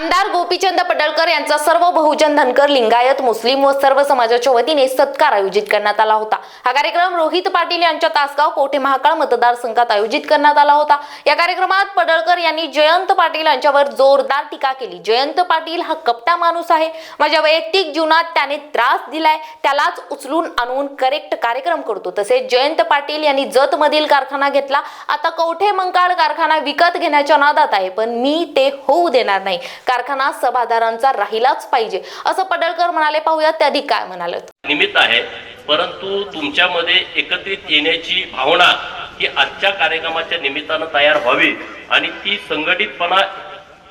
आमदार गोपीचंद पडळकर यांचा सर्व बहुजन धनकर लिंगायत मुस्लिम व सर्व समाजाच्या वतीने सत्कार आयोजित करण्यात आला होता. हा कार्यक्रम रोहित पाटील यांच्या तासगाव कोठे महाकाळ मतदारसंघात आयोजित करण्यात आला होता. या कार्यक्रमात पडळकर यांनी जयंत पाटील यांच्यावर जोरदार टीका केली. जयंत पाटील हा कपटा माणूस आहे. माझ्या वैयक्तिक जीवनात त्याने त्रास दिलाय. त्यालाच उचलून आणून करेक्ट कार्यक्रम करतो. तसेच जयंत पाटील यांनी जत मधील कारखाना घेतला. आता कवठे मंकाळ कारखाना विकत घेण्याच्या नादात आहे. पण मी ते होऊ देणार नाही. कारखाना सभादारांचा राहिलाच पाहिजे. असं पडळकर म्हणाले पाहूयात ते अधिक काय म्हणाले निमित्त आहे परंतु तुमच्यामध्ये एकत्रित येण्याची भावना ही आजच्या कार्यक्रमाच्या निमित्तानं तयार व्हावी आणि ती संघटितपणा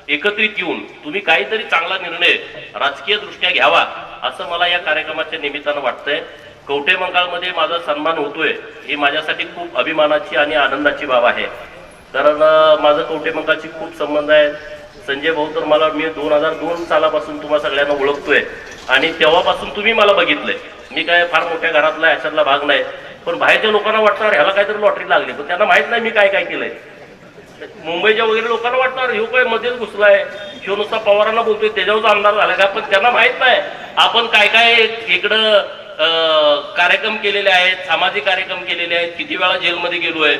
एकत्रित येऊन तुम्ही काहीतरी चांगला निर्णय राजकीय दृष्ट्या घ्यावा असं मला या कार्यक्रमाच्या निमित्तानं वाटतंय. कवठे मंगाळमध्ये माझा सन्मान होतोय ही माझ्यासाठी खूप अभिमानाची आणि आनंदाची बाब आहे. कारण माझं कवठे मंगाळशी खूप संबंध आहे संजय भाऊ तर मला मी दोन हजार दोन सालापासून तुम्हाला सगळ्यांना ओळखतोय. आणि तेव्हापासून तुम्ही मला बघितलंय. मी काय फार मोठ्या घरातला ह्याच्यातला भाग नाही. पण बाहेरच्या लोकांना वाटणार ह्याला काहीतरी लॉटरी लागली. पण त्यांना माहीत नाही मी काय काय केलंय. मुंबईच्या वगैरे लोकांना वाटणार ह्यो काय मध्येच घुसलाय. ह्यो नुसता पवारांना बोलतोय त्याच्यावर आमदार झाला का? पण त्यांना माहीत नाही. आपण काय काय इकडं कार्यक्रम केलेले आहेत सामाजिक कार्यक्रम केलेले आहेत किती वेळा जेलमध्ये गेलोय.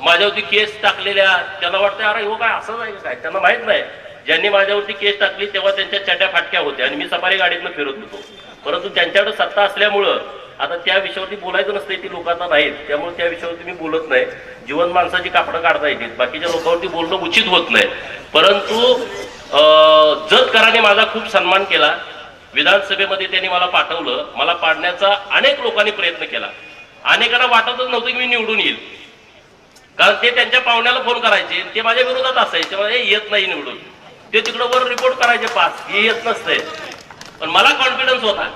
माझ्यावरती केस टाकलेल्या त्यांना वाटतं अरे हो काय असं नाही काय? त्यांना माहीत नाही. ज्यांनी माझ्यावरती केस टाकली तेव्हा त्यांच्या चट्या फाटक्या होत्या आणि मी सफारी गाडीतनं फिरत होतो. परंतु त्यांच्याकडे सत्ता असल्यामुळं आता त्या विषयावरती बोलायचं नसते ती लोकांना नाहीत. त्यामुळे त्या विषयावरती मी बोलत नाही. जीवन माणसाची कापडं काढता येतील. बाकीच्या लोकांवरती बोलणं उचित होत नाही. परंतु अं, जतकरांनी माझा खूप सन्मान केला. विधानसभेमध्ये त्यांनी मला पाठवलं. मला पाडण्याचा अनेक लोकांनी प्रयत्न केला. अनेकांना वाटतच नव्हतं की मी निवडून येईल. कारण ते त्यांच्या पाहुण्याला फोन करायचे ते माझ्या विरोधात असायचे. हे येत नाही निवडून. ते तिकडं वर रिपोर्ट करायचे पास हे येत नसतंय पण मला कॉन्फिडन्स होता.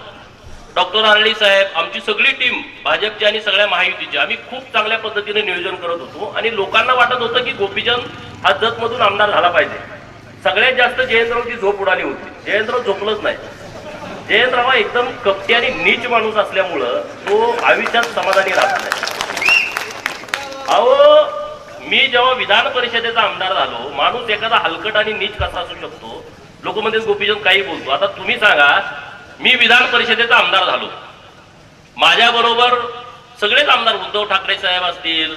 डॉक्टर आरळी साहेब आमची सगळी टीम भाजपची आणि सगळ्या महायुतीची आम्ही खूप चांगल्या पद्धतीने नियोजन करत होतो आणि लोकांना वाटत होतं की गोपीचंद हा जतमधून आमदार झाला पाहिजे. सगळ्यात जास्त जयंतरावची झोप उडाली होती. जयंतराव झोपलंच नाही. जयंतराव हा एकदम कपटी आणि नीच माणूस असल्यामुळं तो आयुष्यात समाधानी राहत नाही. अहो मी जेव्हा विधान परिषदेचा आमदार झालो माणूस एखादा हलकट आणि नीच कसा असू शकतो? लोक म्हणजे गोपीचंद काही बोलतो. आता तुम्ही सांगा मी विधान परिषदेचा आमदार झालो. माझ्या बरोबर सगळेच आमदार उद्धव ठाकरे साहेब असतील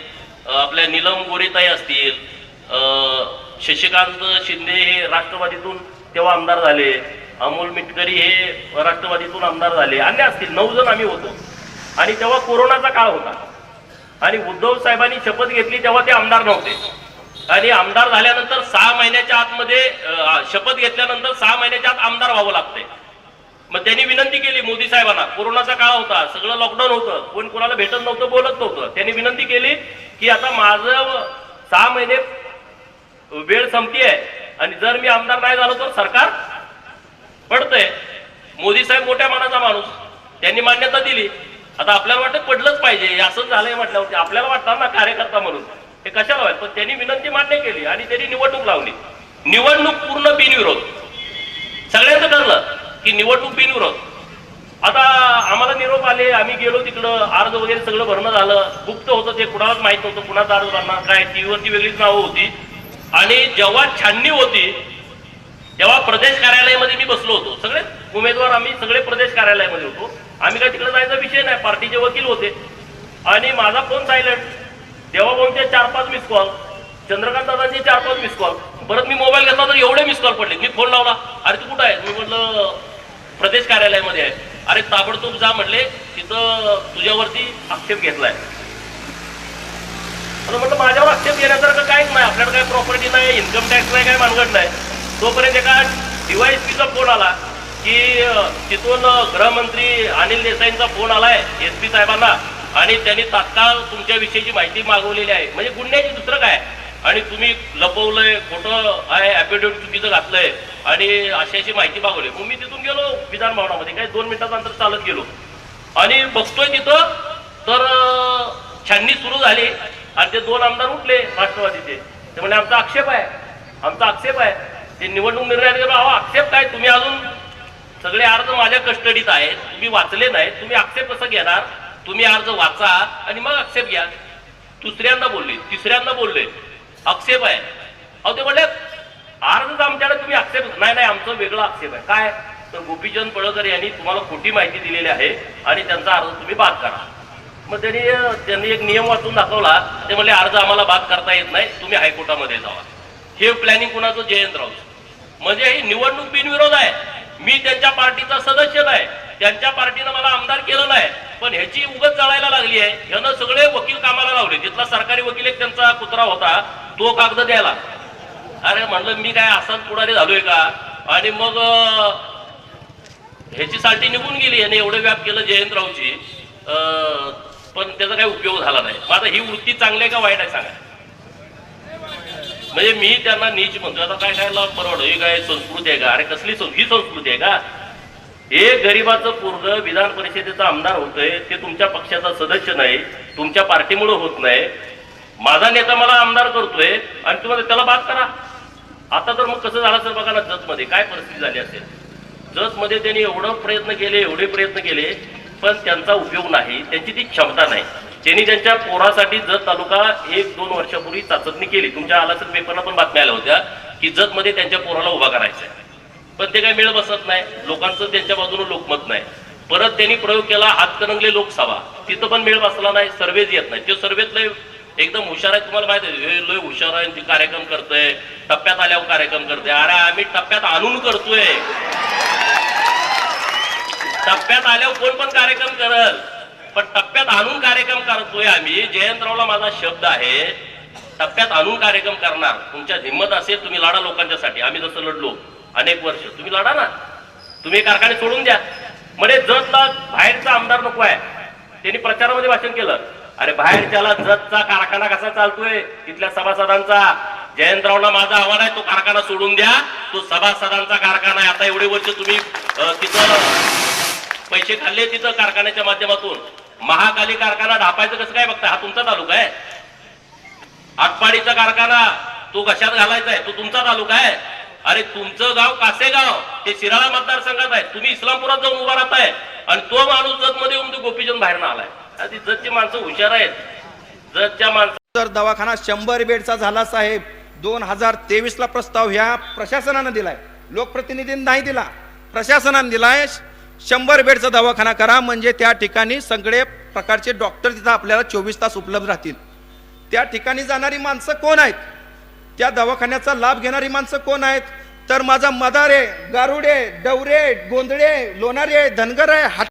आपल्या नीलम गोरेताई असतील शशिकांत शिंदे हे राष्ट्रवादीतून तेव्हा आमदार झाले अमोल मिटकरी हे राष्ट्रवादीतून आमदार झाले अन्य असतील नऊ जण आम्ही होतो. आणि तेव्हा कोरोनाचा काळ होता. आणि उद्धव साहेबांनी शपथ घेतली तेव्हा ते आमदार नव्हते. आणि आमदार झाल्यानंतर सहा महिन्याच्या आतमध्ये शपथ घेतल्यानंतर सहा महिन्याच्या आत आमदार व्हावं लागतंय. मग त्यांनी विनंती केली मोदी साहेबांना. कोरोनाचा काळ होता सगळं लॉकडाऊन होतं कोण कोणाला भेटत नव्हतं बोलत नव्हतं. त्यांनी विनंती केली की आता माझं सहा महिने वेळ संपती आहे आणि जर मी आमदार नाही झालो तर सरकार पडतंय. मोदी साहेब मोठ्या मनाचा माणूस. त्यांनी मान्यता दिली. आता आपल्याला वाटतं पडलंच पाहिजे. असंच झालंय म्हटल्यावरती आपल्याला वाटतं ना कार्यकर्ता म्हणून. हे कशाला व्हायला पण त्यांनी विनंती मान्य केली आणि त्यांनी निवडणूक लावली. निवडणूक पूर्ण बिनविरोध. सगळ्यांचं ठरलं की निवडणूक बिनविरोध. आता आम्हाला निरोप आले आम्ही गेलो तिकडं अर्ज वगैरे सगळं भरणं झालं. गुप्त होतं ते कुणालाच माहीत नव्हतं कुणाचा अर्ज भरणार काय टीव्हीवरती वेगळीच नावं होती. आणि जेव्हा छाननी होती तेव्हा प्रदेश कार्यालयामध्ये मी बसलो होतो. सगळे उमेदवार आम्ही सगळे प्रदेश कार्यालयामध्ये होतो. आम्ही काय तिकडे जायचा विषय नाही पार्टीचे वकील होते. आणि माझा फोन सायलेंट तेव्हा चार पाच मिस कॉल चंद्रकांत दादांचे चार पाच मिस कॉल परत मी मोबाईल घेतला तर एवढे मिस कॉल पडले. मी फोन लावला अरे तू कुठं आहे मी म्हटलं प्रदेश कार्यालयामध्ये आहे. अरे ताबडतोब जा म्हटले तिथं तुझ्यावरती आक्षेप घेतलाय. आता म्हटलं माझ्यावर आक्षेप घेण्यासारखं काहीच नाही. आपल्याकडे काय प्रॉपर्टी नाही इन्कम टॅक्स नाही काही मानगड नाही. तोपर्यंत एका डीवायएसपीचा फोन आला. की तिथून गृहमंत्री अनिल देसाईंचा फोन आलाय एस पी साहेबांना. आणि त्यांनी तात्काळ तुमच्याविषयीची माहिती मागवलेली आहे. म्हणजे गुन्ह्याची दुसरं काय? आणि तुम्ही लपवलंय खोटं आहे ऍफिडेव्हिट चुकीचं घातलंय. आणि अशी अशी माहिती मागवली. मग मी तिथून गेलो विधान भवनामध्ये. काही दोन मिनिटाचं अंतर चालत गेलो. आणि बघतोय तिथं तर छाननी सुरू झाली. आणि ते दोन आमदार उठले राष्ट्रवादीचे. ते म्हणजे आमचा आक्षेप आहे. आमचा आक्षेप आहे. ते निवडणूक निर्णय गेलो अहो आक्षेप काय? तुम्ही अजून सगळे अर्ज माझ्या कस्टडीत आहेत. तुम्ही वाचले नाहीत. तुम्ही आक्षेप कसं घेणार? तुम्ही अर्ज वाचा आणि मग आक्षेप घ्या. दुसऱ्यांदा बोलले. तिसऱ्यांदा बोलले. आक्षेप आहे. अहो ते म्हणले अर्जच आमच्याकडे तुम्ही आक्षेप नाही नाही आमचं वेगळं आक्षेप आहे. काय? तर गोपीचंद पळकर यांनी तुम्हाला खोटी माहिती दिलेली आहे आणि त्यांचा अर्ज तुम्ही बाद करा. मग त्यांनी त्यांनी एक नियम वाचून दाखवला. ते म्हणले अर्ज आम्हाला बाद करता येत नाही. तुम्ही हायकोर्टामध्ये जावा. हे प्लॅनिंग कुणाचं? जयंत राऊत. म्हणजे ही निवडणूक बिनविरोध आहे. मी त्यांच्या पार्टीचा सदस्य नाही. त्यांच्या पार्टीनं मला आमदार केलं नाही. पण ह्याची उगत चढायला लागली आहे. ह्यानं सगळे वकील कामाला लावले. तिथला सरकारी वकील एक त्यांचा कुत्रा होता तो कागद द्यायला. अरे म्हणलं मी काय असाच पुढारी झालोय का? आणि मग ह्याची साठी निघून गेली. याने एवढं व्याप केलं जयंतरावची अं, पण त्याचा काही उपयोग झाला नाही. माझा ही वृत्ती चांगली आहे का वाईट आहे सांगा. म्हणजे मी त्यांना नीच म्हणतो आता काय काय परवड? ही काय संस्कृती आहे का? अरे कसली ही संस्कृती आहे का? एक गरीबाचं पूर्ण विधान परिषदेचा आमदार होतोय. ते तुमच्या पक्षाचा सदस्य नाही. तुमच्या पार्टीमुळे होत नाही. माझा नेता मला आमदार करतोय. आणि तुम्हाला त्याला बाद करा. आता तर मग कसं झालं सर बघा ना जतमध्ये. काय परिस्थिती झाली असेल? जतमध्ये त्यांनी एवढं प्रयत्न केले एवढे प्रयत्न केले पण त्यांचा उपयोग नाही. त्यांची ती क्षमता नाही. त्यांनी त्यांच्या पोरासाठी जत तालुका एक दोन वर्षापूर्वी चाचणी केली तुमच्या आला पेपरला पण बातम्या आल्या होत्या की जतमध्ये त्यांच्या पोराला उभा करायचा आहे पण ते काय मेळ बसत नाही लोकांचं त्यांच्या बाजूने लोकमत नाही. परत त्यांनी प्रयोग केला हातकणंगले लोकसभा. तिथं पण मेळ बसला नाही सर्वेच येत नाही ते सर्वेत लय एकदम हुशार आहे तुम्हाला माहिती आहे हे लय हुशार आहे ते कार्यक्रम करतोय टप्प्यात आल्यावर कार्यक्रम करतोय. अरे आम्ही टप्प्यात आणून करतोय. टप्प्यात आल्यावर कोण पण कार्यक्रम करल. पण टप्प्यात आणून कार्यक्रम करतोय आम्ही. जयंतरावला माझा शब्द आहे टप्प्यात आणून कार्यक्रम करणार. तुमच्या हिंमत असेल तुम्ही लढा लोकांच्यासाठी. आम्ही जसं लढलो अनेक वर्ष. तुम्ही लढा ना. तुम्ही कारखाने सोडून द्या. म्हणजे जतला बाहेरचा आमदार नको आहे. त्यांनी प्रचारामध्ये भाषण केलं. अरे बाहेरच्याला जतचा कारखाना कसा चालतोय? तिथल्या सभासदांचा. जयंतरावला माझा आव्हान आहे तो कारखाना सोडून द्या. तो सभासदांचा कारखाना आहे. आता एवढे वर्ष तुम्ही तिथं पैसे खाल्ले तिथं कारखान्याच्या माध्यमातून. महाकाली कारखाना ढापायचं कसं काय बघता हा तुमचा तालुका आहे. आटपाडीचा कारखाना तो कशात घालायचा आहे तो तुमचा तालुका आहे. अरे तुमचं गाव कासेगाव हे शिराळा मतदारसंघात आहे. तुम्ही इस्लामपुरात जाऊन उभा राहताय. आणि तो माणूस जत मध्ये येऊन तो गोपीचंद बाहेर आलाय. आधी जतची माणसं हुशार आहेत. जतच्या माणसं जर दवाखाना शंभर बेडचा झाला साहेब. दोन हजार तेवीसला प्रस्ताव ह्या प्रशासनानं दिलाय. लोकप्रतिनिधींनी नाही दिला. प्रशासनानं दिलाय. शंभर बेडचा दवाखाना करा म्हणजे त्या ठिकाणी सगळे प्रकारचे डॉक्टर तिथं आपल्याला चोवीस तास उपलब्ध राहतील. त्या ठिकाणी जाणारी माणसं कोण आहेत? त्या दवाखान्याचा लाभ घेणारी माणसं कोण आहेत? तर माझा मदारे गारुडे डवरे गोंधळे लोणारे धनगर आहे हात